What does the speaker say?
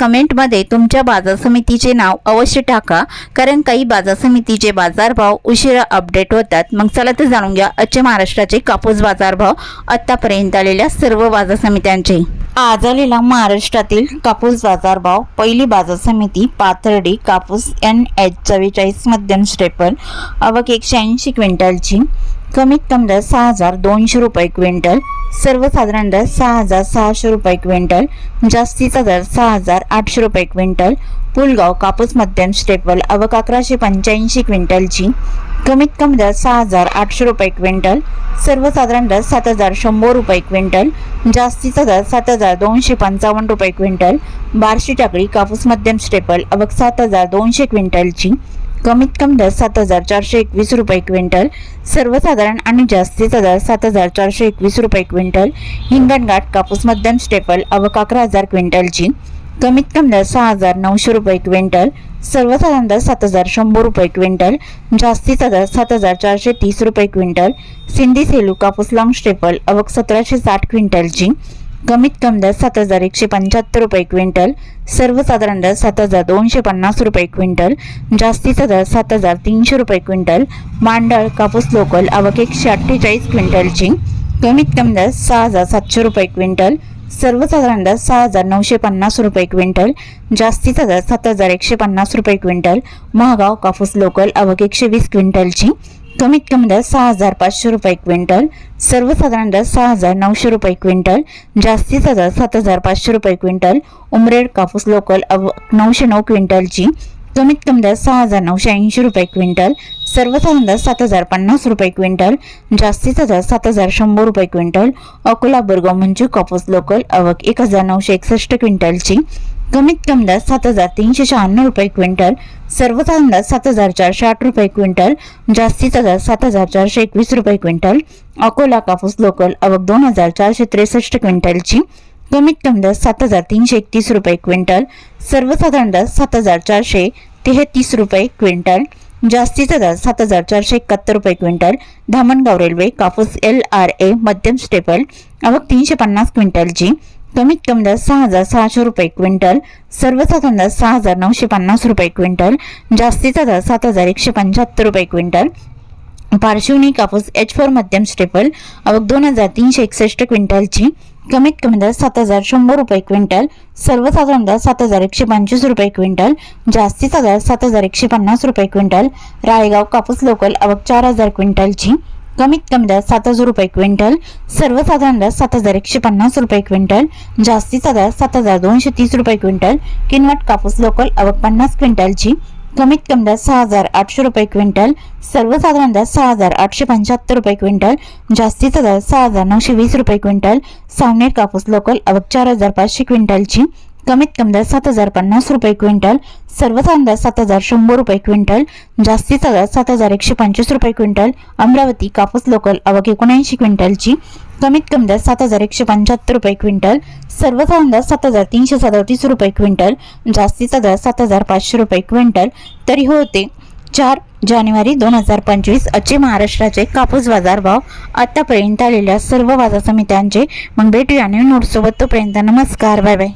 कमेंटमध्ये तुमच्या बाजार समितीचे नाव अवश्य टाका कारण काही बाजार समितीचे बाजारभाव उशिरा अपडेट होतात. मग चला तर जाणून घ्या आजचे महाराष्ट्राचे कापूस बाजारभाव आत्तापर्यंत आलेल्या सर्व बाजार समित्यांचे. आज आलेला महाराष्ट्रातील कापूस बाजारभाव पहिली बाजार समिती पाथर्डी कापूस एन एच चव्वेचाळीस मध्यम स्टेपल अवक एकशे ऐंशी क्विंटलची. कमीत कमी दर सहा हजार दोनशे रुपये क्विंटल सर्वसाधारण दर सहा हजार सहाशे रुपये क्विंटल जास्तीचा दर सहा हजार आठशे रुपये क्विंटल पुलगाव कापूस मध्यम स्टेपल अवक अकराशे पंच्याऐंशी क्विंटलची कमीत कमी दर सहा हजार आठशे रुपये क्विंटल सर्वसाधारण दर सात हजार शंभर रुपये क्विंटल जास्तीचा दर सात हजार दोनशे पंचावन्न रुपये क्विंटल बारशी टाकळी कापूस मध्यम स्टेपल अवक सात हजार दोनशे क्विंटलची कमीत कमी दर सात हजार चारशे एकवीस रुपये क्विंटल सर्वसाधारण आणि जास्तीचा दर सात हजार चारशे एकवीस रुपये क्विंटल हिंगणघाट कापूस मध्यम स्टेपल अवक अकरा हजार क्विंटलची कमीत कमी दर सहा हजार नऊशे रुपये क्विंटल सर्वसाधारण दर सात हजार शंभर रुपये क्विंटल जास्तीचा दर सात हजार चारशे तीस रुपये क्विंटल सिंधी सेलू कापूस लॉंग स्टेपल अवक सतराशे साठ क्विंटलची कमीत कमी दर सात हजार एकशे पंच्याहत्तर रुपये क्विंटल सर्वसाधारण दर सात हजार दोनशे पन्नास रुपये क्विंटल जास्तीचा दर सात हजार तीनशे रुपये क्विंटल मांडळ कापूस लोकल आवक एकशे अठ्ठेचाळीस क्विंटलची कमीत कमी दर सहा हजार सातशे रुपये क्विंटल सर्वसाधारण दर सहा हजार नऊशे पन्नास रुपये क्विंटल जास्तीचा दर सात हजार एकशे पन्नास रुपये क्विंटल महागाव कापूस लोकल आवक एकशे वीस क्विंटलची कमीत कमी दर सहा हजार पाचशे रुपये क्विंटल सर्वसाधारण दर सहा हजार नऊशे रुपये क्विंटल जास्तीचा दर सात हजार पाचशे रुपये क्विंटल उमरेड कापूस लोकल अव नऊशे नऊ क्विंटलची कमीत कमी दर सहा हजार नऊशे ऐंशी रुपये क्विंटल सर्वचा अंदाज सात हजार पन्नास रुपये क्विंटल जास्तीचा दर सात हजार शंभर रुपये क्विंटल अकोला बुरगाव म्हणजे कापूस लोकल आवक एक हजार नऊशे एकसष्ट क्विंटलची. कमीत कमी दर सात हजार तीनशे शहाण्णव रुपये क्विंटल सर्वचा अंदाज सात हजार चारशे आठ रुपये क्विंटल जास्तीचा दर सात हजार चारशे एकवीस रुपये क्विंटल अकोला कापूस लोकल आवक दोन हजार चारशे त्रेसष्ट क्विंटलची. कमीत कमी दर सात हजार तीनशे एकतीस रुपये क्विंटल सर्वसाधारण दर सात हजार चारशे तेहतीस रुपये क्विंटल. जास्तीचा दर सात हजार चारशे एकाहत्तर रुपये क्विंटल धामणगाव रेल्वे कापूस एल आर ए मध्यम स्टेपल आवक तीनशे पन्नास क्विंटलची कमीत कमी दर सहा हजार सहाशे रुपये क्विंटल सर्वसाधारण दर सहा हजार नऊशे पन्नास रुपये क्विंटल जास्तीचा दर सात हजार एकशे पंच्याहत्तर रुपये क्विंटल पार्श्वनी कापूस एच फोर मध्यम स्टेपल आवक दोन हजार तीनशे एकसष्ट क्विंटलची. कमीत कमी दर सात हजार शंभर रुपये क्विंटल सर्वसाधारण दर सात हजार एकशे पंचवीस रुपये क्विंटल जास्तीचा दर सात हजार एकशे पन्नास रुपये क्विंटल. राळेगाव कापूस लोकल आवक चार हजार क्विंटलची. कमीत कमी दर सात हजार रुपये क्विंटल सर्वसाधारण दर सात हजार एकशे पन्नास रुपये क्विंटल जास्तीचा दर सात हजार दोनशे तीस रुपये क्विंटल. किनवट कापूस लोकल आवक पन्नास क्विंटलची. कमीत कमी दर सहा हजार आठशे रुपये क्विंटल सर्वसाधारण दर सहा हजार आठशे पंच्याहत्तर रुपये क्विंटल जास्तीचा दर सहा हजार नऊशे वीस रुपये क्विंटल सावनेर कापूस लोकल अवक चार हजार पाचशे क्विंटलची कमीत कमी दर सात हजार पन्नास रुपये क्विंटल सर्वसाधारण दर सात हजार शंभर रुपये क्विंटल जास्तीचा दर सात हजार एकशे पंचवीस रुपये क्विंटल अमरावती कापूस लोकल अवघ एकोणऐंशी क्विंटलची कमीत कमी दर सात हजार एकशे पंच्याहत्तर रुपये क्विंटल. सर्वसाधारण दर सात हजार तीनशे सदतीस रुपये क्विंटल. जास्तीचा दर सात हजार पाचशे रुपये क्विंटल. तरी होते चार जानेवारी दोन हजार पंचवीस अचे महाराष्ट्राचे कापूस बाजार भाव आतापर्यंत आलेल्या सर्व बाजार समित्यांचे. मग भेटूया नवीन नोटसोबत. तोपर्यंत नमस्कार. Bye bye.